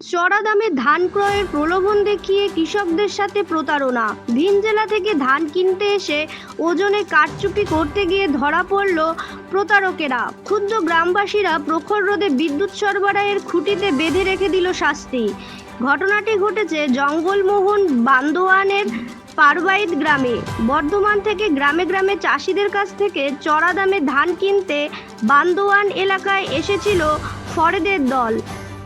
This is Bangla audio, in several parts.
চড়া দামে ধান ক্রয়ের প্রলোভন দেখিয়ে কৃষকদের সাথে প্রতারণা। ভিন জেলা থেকে ধান কিনতে এসে ওজনে কারচুপি করতে গিয়ে ধরা পড়ল প্রতারকেরা। ক্ষুদ্র গ্রামবাসীরা প্রখর রোদে বিদ্যুৎ সরবরাহের খুঁটিতে বেঁধে রেখে দিল শাস্তি। ঘটনাটি ঘটেছে জঙ্গলমোহন বান্দোয়ানের পারবাইদ গ্রামে। বর্ধমান থেকে গ্রামে গ্রামে চাষিদের কাছ থেকে চড়া দামে ধান কিনতে বান্দোয়ান এলাকায় এসেছিল ফরেদের দল।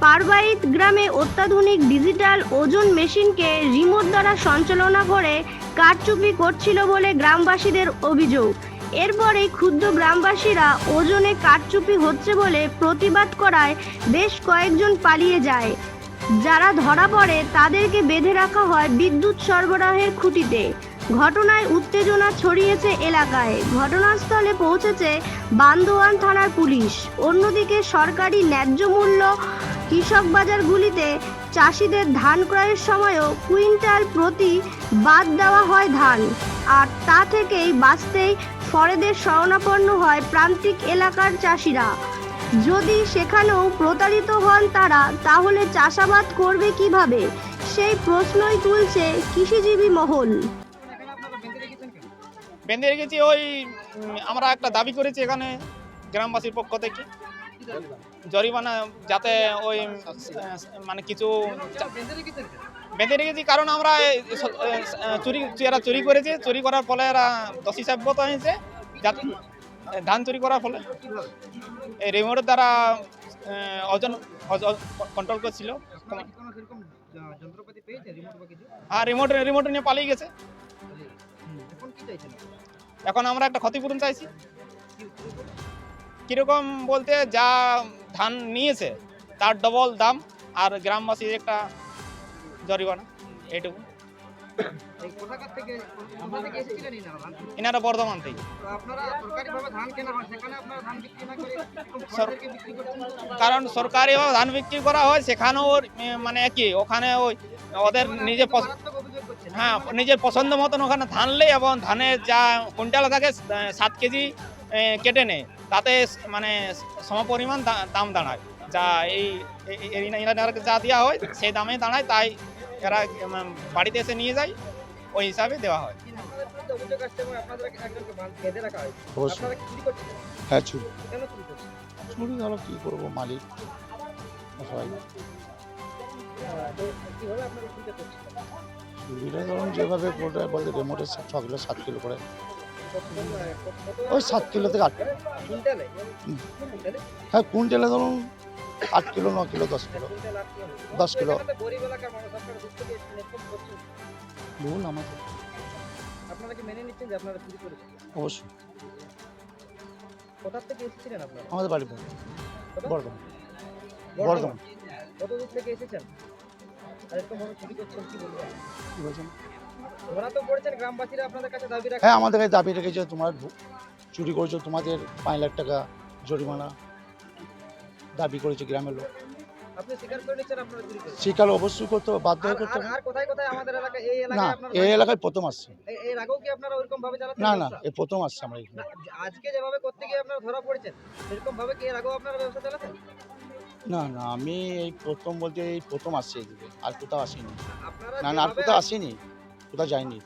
পারবাইত গ্রামে অত্যাধুনিক ডিজিটাল ওজন মেশিনকে রিমোট দ্বারা সঞ্চালনা করে কারচুপি করছিল বলে গ্রামবাসীদের অভিযোগ। এরপরেই ক্ষুদ্র গ্রামবাসীরা ওজনে কারচুপি হচ্ছে বলে প্রতিবাদ করায় বেশ কয়েকজন পালিয়ে যায়। যারা ধরা পড়ে, তাদেরকে বেঁধে রাখা হয় বিদ্যুৎ সরবরাহের খুঁটিতে। ঘটনায় উত্তেজনা ছড়িয়েছে এলাকায়। ঘটনাস্থলে পৌঁছেছে বান্দোয়ান থানার পুলিশ। অন্যদিকে সরকারি ন্যায্য মূল্য কৃষক বাজারগুলিতে চাষিদের ধান ক্রয়ের সময়ও কুইন্টাল প্রতি বাদ দেওয়া হয় ধান। আর তা থেকেই বাঁচতেই ফরেদের শরণাপন্ন হয় প্রান্তিক এলাকার চাষিরা। যদি সেখানেও প্রতারিত হন তারা, তাহলে চাষাবাদ করবে কীভাবে? সেই প্রশ্নই তুলছে কৃষিজীবী মহল। বেঁধে রেখেছি ওই আমরা একটা দাবি করেছি এখানে গ্রামবাসীর পক্ষ থেকে। জরিমানা যাতে ওই মানে কিছু বেঁধে রেখেছি কারণ আমরা চুরি এরা চুরি করেছে চুরি করার ফলে এরা দোষী সাব্যত হয়েছে। যাতে ধান চুরি করার ফলে। এই রিমোটের দ্বারা ওজন কন্ট্রোল করছিল। আর রিমোট রিমোট নিয়ে পালিয়ে গেছে। এখন আমরা একটা ক্ষতিপূরণ চাইছি। কীরকম বলতে যা ধান নিয়েছে তার ডবল দাম আর গ্রামবাসীর একটা জরিমানা ধান? এনারা বর্ধমান থেকে। কারণ সরকারিভাবে ধান বিক্রি করা হয় সেখানেও মানে একই ওখানে ওই ওদের নিজের হ্যাঁ নিজের পছন্দ মতন ওখানে ধান নেই এবং ধানের যা কুইন্টাল থাকে সাত কেজি কেটে নেয়। তাতে মানে সমপরিমাণ দা- দাম দাঁড়ায়। যা এই এনাদেরকে যা দেওয়া হয় সেই দামে দাঁড়ায় তাই এরা বাড়িতে এসে নিয়ে যায় ওই হিসাবে দেওয়া হয়। হ্যাঁ চুরি। চুরি হলো কী করব মালিক? সবাই চুরিটা ধরুন যেভাবে বলতে রিমোটের ছ কিলো সাত কিলো করে। ওই সাত কিলো থেকে আট। কিলো কুইন্টালে হ্যাঁ কুইন্টালে ধরুন আট কিলো ন কিলো দশ কিলো দশ কিলো। ভুল আমাদের। আপনারা কি মেনে নিচ্ছেন যে আপনারা চুরি করেছেন? অবশ্যই। কোথা থেকে এসেছিলেন আপনারা? আমাদের বাড়ি বর্ধমান। বর্ধমান। বর্ধমান। কত দূর থেকে এসেছেন? আর ভাবে চুরি করছেন কি বলবেন? হ্যাঁ আমাদের কাছে দাবি রেখেছে তোমার চুরি করেছ তোমাদের পাঁচ লাখ টাকা জরিমানা দাবি করেছে গ্রামের লোক। স্বীকার অবশ্যই করতে হবে বাধ্য হয়ে করতে না এই এলাকায় প্রথম আসছে। এ- না না? এই প্রথম আসছে আমরা আজকে যেভাবে করতে গিয়ে আপনারা ধরা পড়েছেন সেরকম ভাবে কি এর আগেও আপনারা ব্যবসা চালাতেন? না না আমি এই প্রথম বলতে এই প্রথম আসছি এদিকে আর কোথাও আসিনি। না না আর কোথাও আসিনি। কোথাও যাইনি